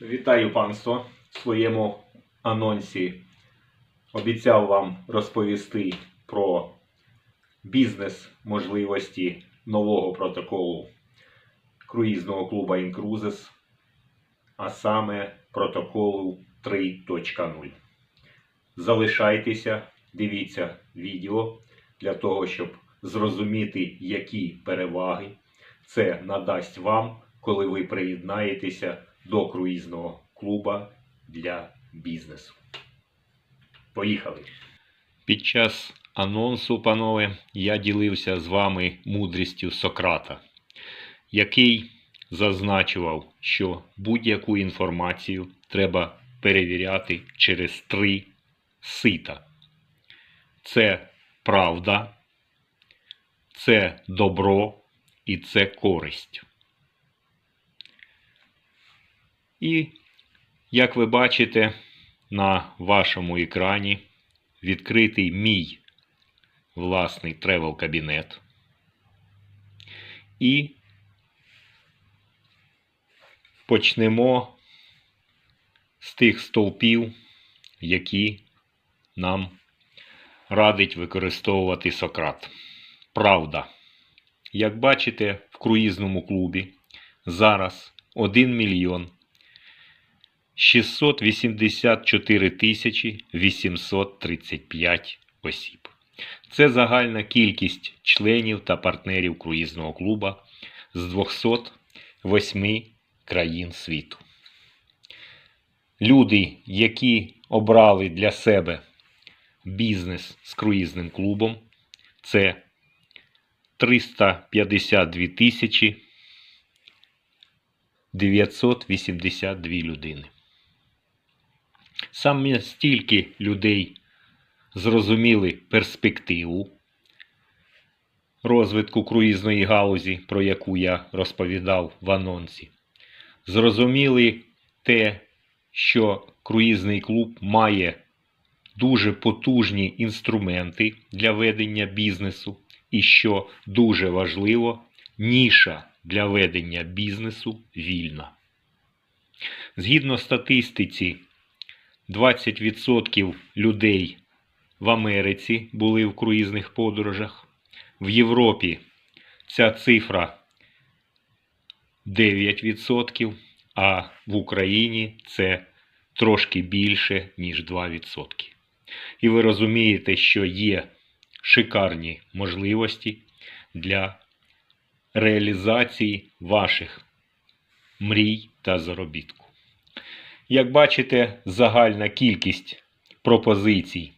Вітаю панство в своєму анонсі. Обіцяв вам розповісти про бізнес можливості нового протоколу круїзного клубу Incruises, а саме протоколу 3.0. Залишайтеся, дивіться відео для того, щоб зрозуміти, які переваги це надасть вам, коли ви приєднаєтеся до круїзного клуба для бізнесу. Поїхали! Під час анонсу, панове, я ділився з вами мудрістю Сократа, який зазначував, що будь-яку інформацію треба перевіряти через три сита. Це правда, це добро і це користь. І, як ви бачите, на вашому екрані відкритий мій власний тревел кабінет. І почнемо з тих стовпів, які нам радить використовувати Сократ. Правда. Як бачите, в круїзному клубі зараз 1 мільйон 684 тисячі 835 осіб. Це загальна кількість членів та партнерів круїзного клуба з 208 країн світу. Люди, які обрали для себе бізнес з круїзним клубом, це 352 тисячі 982 людини. Саме стільки людей зрозуміли перспективу розвитку круїзної галузі, про яку я розповідав в анонсі. Зрозуміли те, що круїзний клуб має дуже потужні інструменти для ведення бізнесу, і що дуже важливо, ніша для ведення бізнесу вільна. Згідно статистиці, 20% людей в Америці були в круїзних подорожах. В Європі ця цифра 9%, а в Україні це трошки більше, ніж 2%. І ви розумієте, що є шикарні можливості для реалізації ваших мрій та заробітку. Як бачите, загальна кількість пропозицій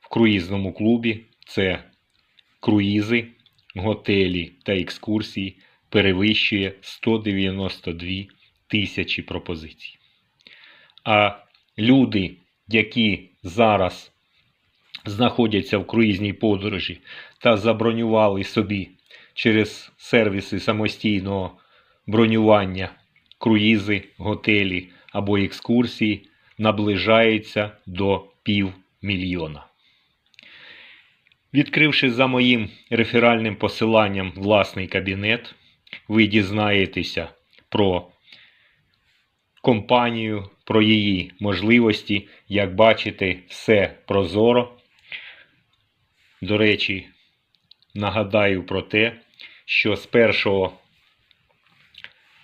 в круїзному клубі це круїзи, готелі та екскурсії перевищує 192 тисячі пропозицій. А люди, які зараз знаходяться в круїзній подорожі та забронювали собі через сервіси самостійного бронювання круїзи, готелі або екскурсії наближається до півмільйона. Відкривши за моїм реферальним посиланням власний кабінет, ви дізнаєтеся про компанію, про її можливості. Як бачите, все прозоро. До речі, нагадаю про те, що з 1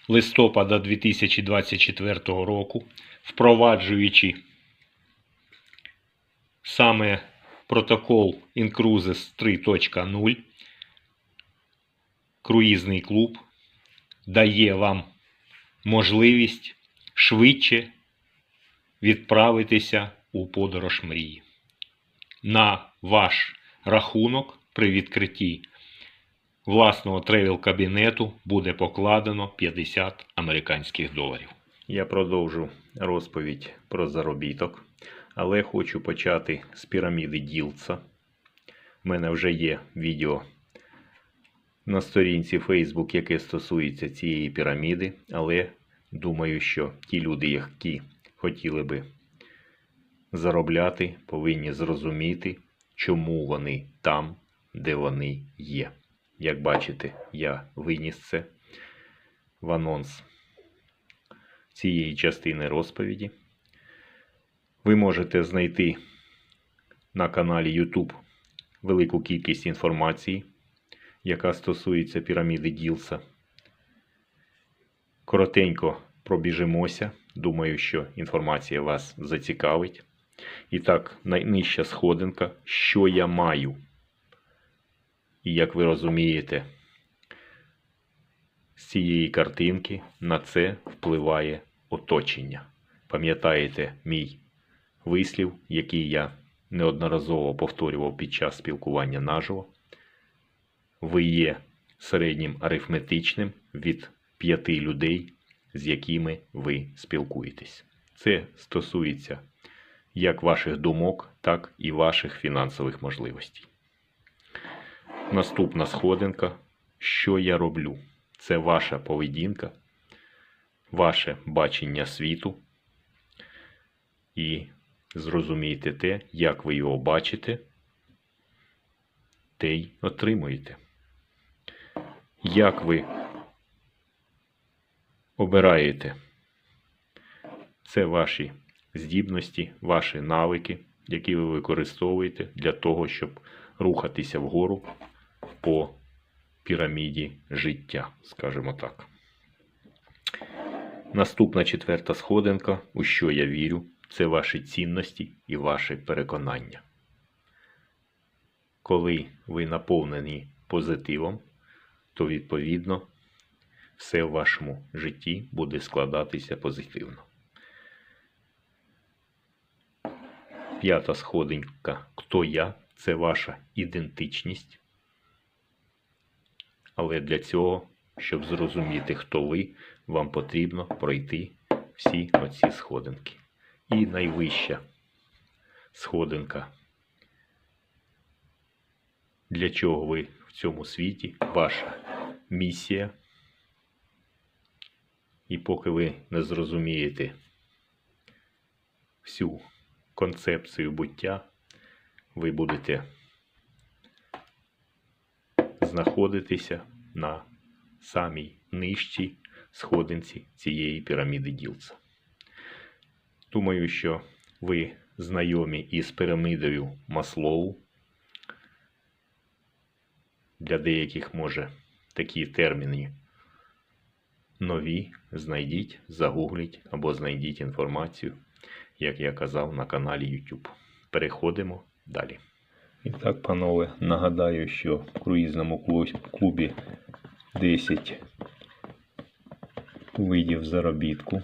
листопада 2024 року, впроваджуючи саме протокол Incruises 3.0, круїзний клуб дає вам можливість швидше відправитися у подорож мрії. На ваш рахунок при відкритті власного тревел кабінету буде покладено 50 американських доларів. Я продовжу розповідь про заробіток, але хочу почати з піраміди Ділца. У мене вже є відео на сторінці Facebook, яке стосується цієї піраміди, але думаю, що ті люди, які хотіли би заробляти, повинні зрозуміти, чому вони там, де вони є. Як бачите, я виніс це в анонс. цієї частини розповіді. Ви можете знайти на каналі YouTube велику кількість інформації, яка стосується піраміди Ділса. Коротенько пробіжимося. Думаю, що інформація вас зацікавить. І так, найнижча сходинка, що я маю. І як ви розумієте, з цієї картинки на це впливає оточення. Пам'ятаєте мій вислів, який я неодноразово повторював під час спілкування наживо? Ви є середнім арифметичним від п'яти людей, з якими ви спілкуєтесь. Це стосується як ваших думок, так і ваших фінансових можливостей. Наступна сходинка. Що я роблю? Це ваша поведінка, ваше бачення світу. І зрозумійте те, як ви його бачите, те й отримуєте. Як ви обираєте? Це ваші здібності, ваші навики, які ви використовуєте для того, щоб рухатися вгору по піраміді життя, скажімо так. Наступна четверта сходинка, у що я вірю, це ваші цінності і ваші переконання. Коли ви наповнені позитивом, то відповідно все в вашому житті буде складатися позитивно. П'ята сходинка Хто я? Це ваша ідентичність. Але для цього, щоб зрозуміти, хто ви, вам потрібно пройти всі оці сходинки. І найвища сходинка. Для чого ви в цьому світі? Ваша місія. І поки ви не зрозумієте всю концепцію буття, ви будете знаходитися на самій нижчій сходинці цієї піраміди Ділца. Думаю, що ви знайомі із пірамідою Маслоу. Для деяких може такі терміни нові. Знайдіть, загугліть або знайдіть інформацію, як я казав на каналі YouTube. Переходимо далі. І так, панове, нагадаю, що в круїзному клубі 10 видів заробітку.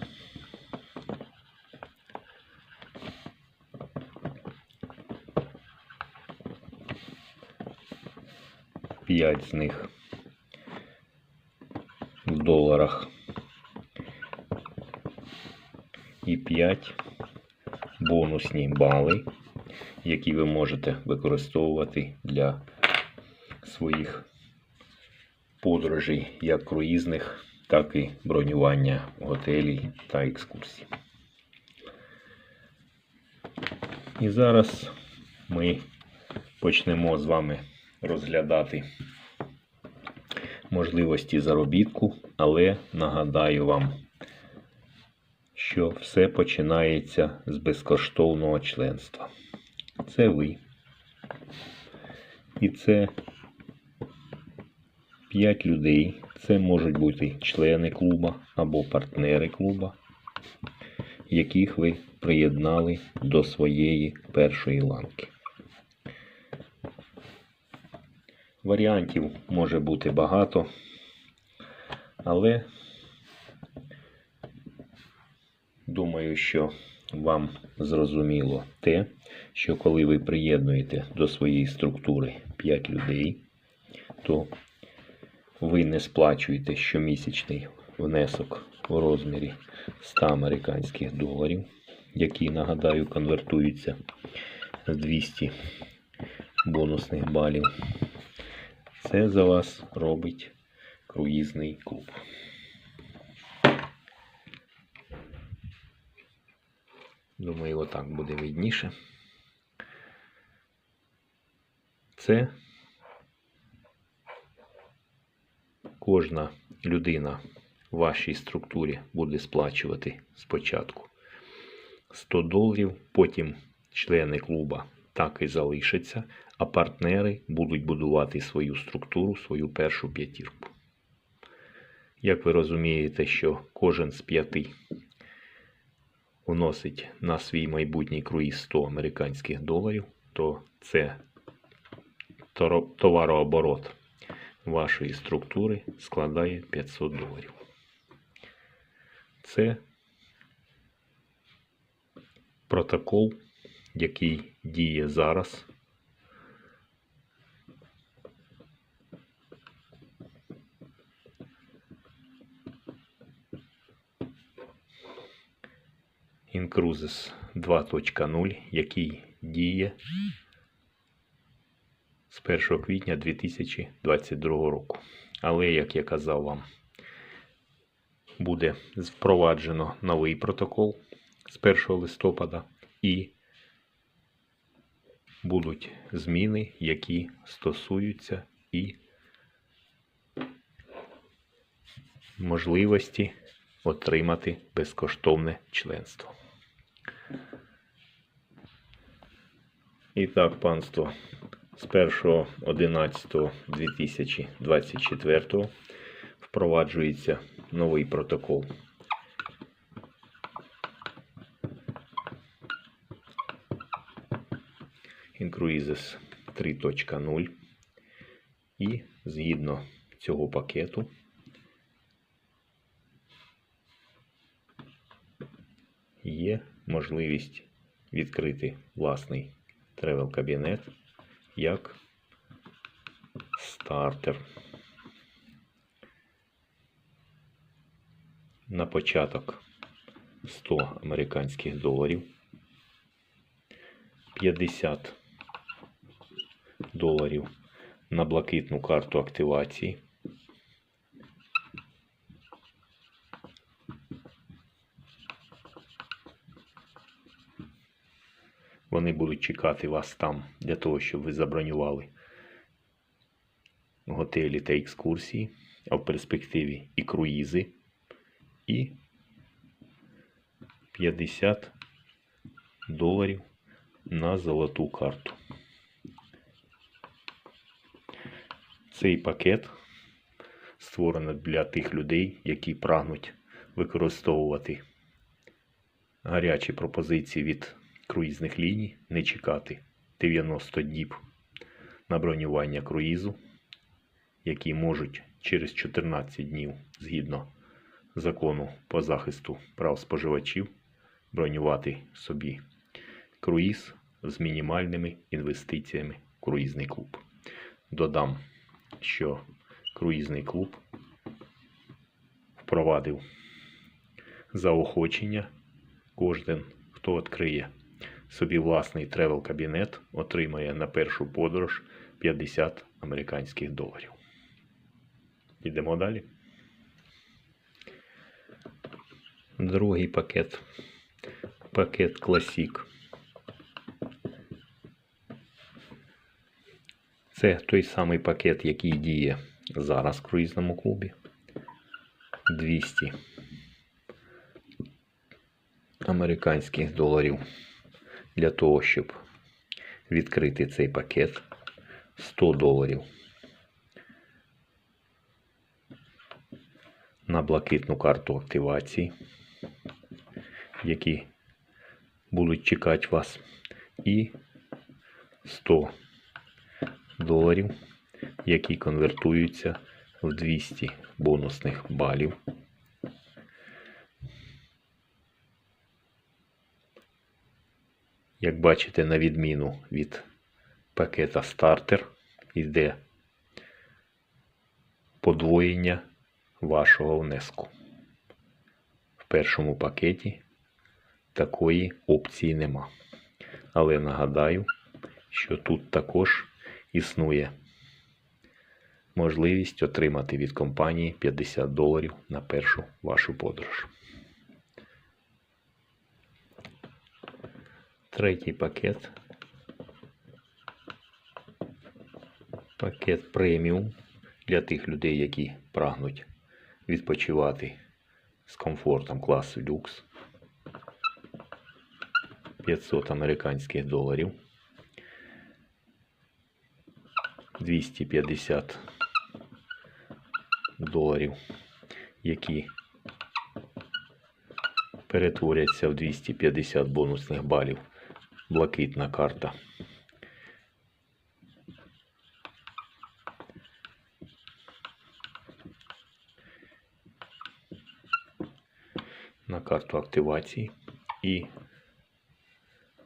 П'ять з них в доларах і 5 бонусні бали, які ви можете використовувати для своїх подорожей, як круїзних, так і бронювання готелів та екскурсій. І зараз ми почнемо з вами розглядати можливості заробітку, але нагадаю вам, що все починається з безкоштовного членства. Це ви. І це 5 людей. Це можуть бути члени клуба або партнери клуба, яких ви приєднали до своєї першої ланки. Варіантів може бути багато, але думаю, що вам зрозуміло те, що коли ви приєднуєте до своєї структури 5 людей, то ви не сплачуєте щомісячний внесок у розмірі 100 американських доларів, які, нагадаю, конвертуються з 200 бонусних балів. Це за вас робить круїзний клуб. Думаю, отак буде видніше. Це кожна людина в вашій структурі буде сплачувати спочатку 100 доларів, потім члени клуба так і залишаться, а партнери будуть будувати свою структуру, свою першу п'ятірку. Як ви розумієте, що кожен з п'яти вносить на свій майбутній круїз 100 американських доларів, то це товарооборот вашої структури складає 500 доларів. Це протокол, який діє зараз. Incruises 2.0, який діє з 1 квітня 2022 року. Але, як я казав вам, буде впроваджено новий протокол з 1 листопада і будуть зміни, які стосуються і можливості отримати безкоштовне членство. І так, панство, з 1.11.2024 впроваджується новий протокол. Incruises 3.0 і згідно цього пакету є можливість відкрити власний тревел кабінет як стартер. На початок 100 американських доларів, 50 доларів на блакитну карту активації. Вони будуть чекати вас там для того, щоб ви забронювали готелі та екскурсії, а в перспективі і круїзи, і 50 доларів на золоту карту. Цей пакет створено для тих людей, які прагнуть використовувати гарячі пропозиції від круїзних ліній, не чекати 90 діб на бронювання круїзу, які можуть через 14 днів згідно закону по захисту прав споживачів бронювати собі круїз з мінімальними інвестиціями в круїзний клуб. Додам, що круїзний клуб впровадив заохочення кожен, хто відкриє собі власний тревел кабінет, отримає на першу подорож 50 американських доларів. Йдемо далі. Другий пакет. Пакет Classic. Це той самий пакет, який діє зараз в круїзному клубі. 200 американських доларів для того, щоб відкрити цей пакет. 100 доларів. На блакитну карту активації, які будуть чекати вас, і 100 доларів, які конвертуються в 200 бонусних балів. Як бачите, на відміну від пакета стартер йде подвоєння вашого внеску. В першому пакеті такої опції нема. Але нагадаю, що тут також існує можливість отримати від компанії 50 доларів на першу вашу подорож. Третій пакет. Пакет преміум для тих людей, які прагнуть відпочивати з комфортом класу люкс. 500 американських доларів. 250 доларів, які перетворяться в 250 бонусних балів. Блакитна карта. На карту активації і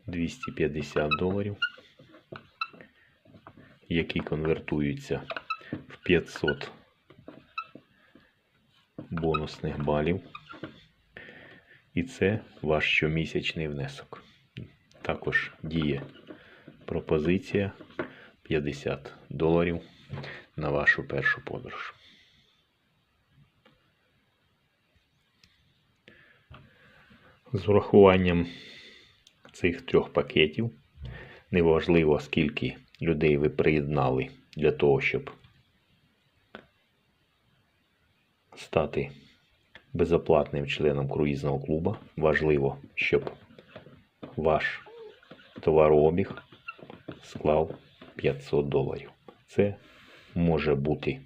250 доларів, які конвертуються в 500 бонусних балів. І це ваш щомісячний внесок. Також діє пропозиція 50 доларів на вашу першу подорож. З урахуванням цих трьох пакетів, неважливо скільки людей ви приєднали для того, щоб стати безоплатним членом круїзного клубу. Важливо, щоб ваш товарообіг склав 500 доларів. Це може бути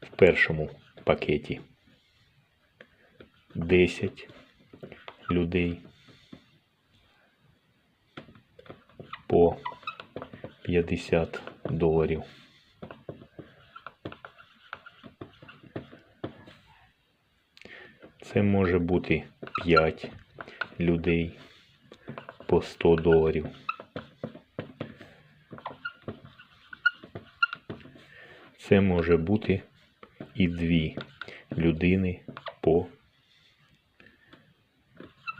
в першому пакеті 10 людей по 50 доларів. Це може бути 5 людей по 100 доларів. Це може бути і дві людини по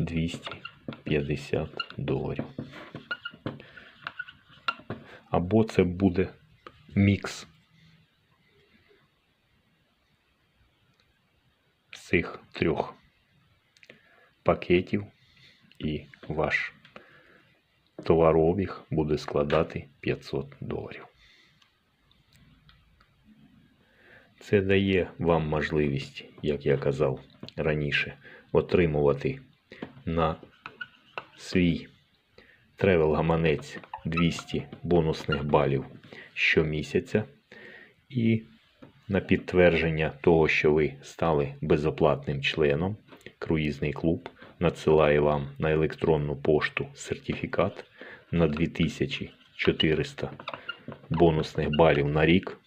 250 доларів. Або це буде мікс з цих трьох пакетів, і ваш товарообіг буде складати 500 доларів. Це дає вам можливість, як я казав раніше, отримувати на свій тревел гаманець 200 бонусних балів щомісяця. І на підтвердження того, що ви стали безоплатним членом, круїзний клуб надсилає вам на електронну пошту сертифікат на 2400 бонусних балів на рік.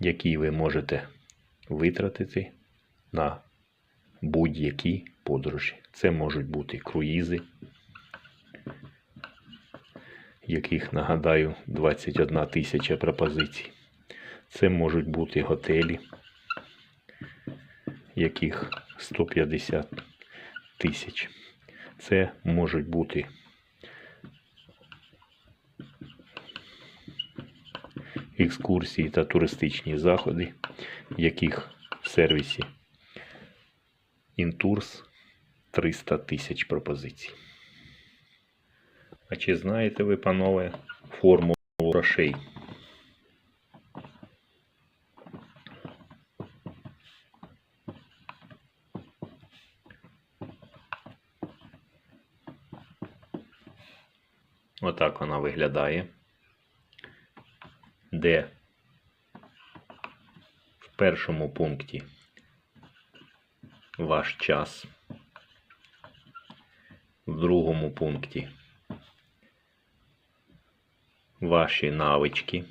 Який ви можете витратити на будь-які подорожі. Це можуть бути круїзи, яких, нагадаю, 21 тисяча пропозицій. Це можуть бути готелі, яких 150 тисяч. Це можуть бути екскурсії та туристичні заходи, яких в сервісі Інтурс 300 тисяч пропозицій. А чи знаєте ви, панове, формулу грошей? Отак вона виглядає. Де в першому пункті ваш час. В другому пункті ваші навички.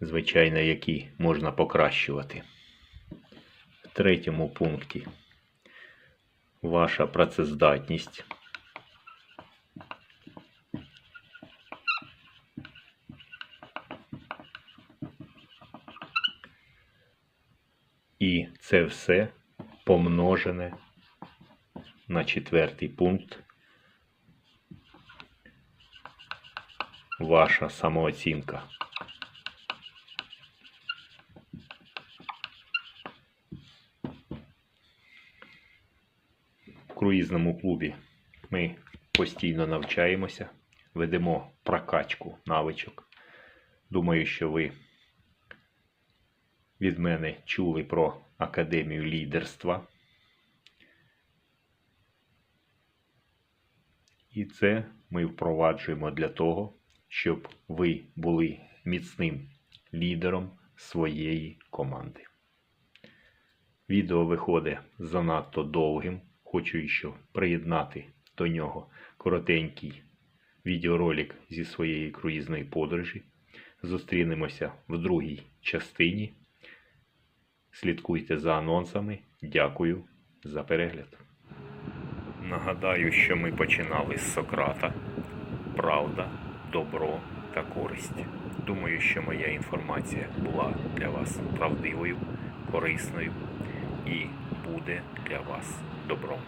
Звичайно, які можна покращувати. В третьому пункті ваша працездатність. І це все помножене на четвертий пункт. Ваша самооцінка. В круїзному клубі ми постійно навчаємося, ведемо прокачку навичок. Думаю, що ви від мене чули про Академію лідерства. І це ми впроваджуємо для того, щоб ви були міцним лідером своєї команди. Відео виходить занадто довгим. Хочу ще приєднати до нього коротенький відеоролик зі своєї круїзної подорожі. Зустрінемося в другій частині. Слідкуйте за анонсами. Дякую за перегляд. Нагадаю, що ми починали з Сократа. Правда, добро та користь. Думаю, що моя інформація була для вас правдивою, корисною і буде для вас добром.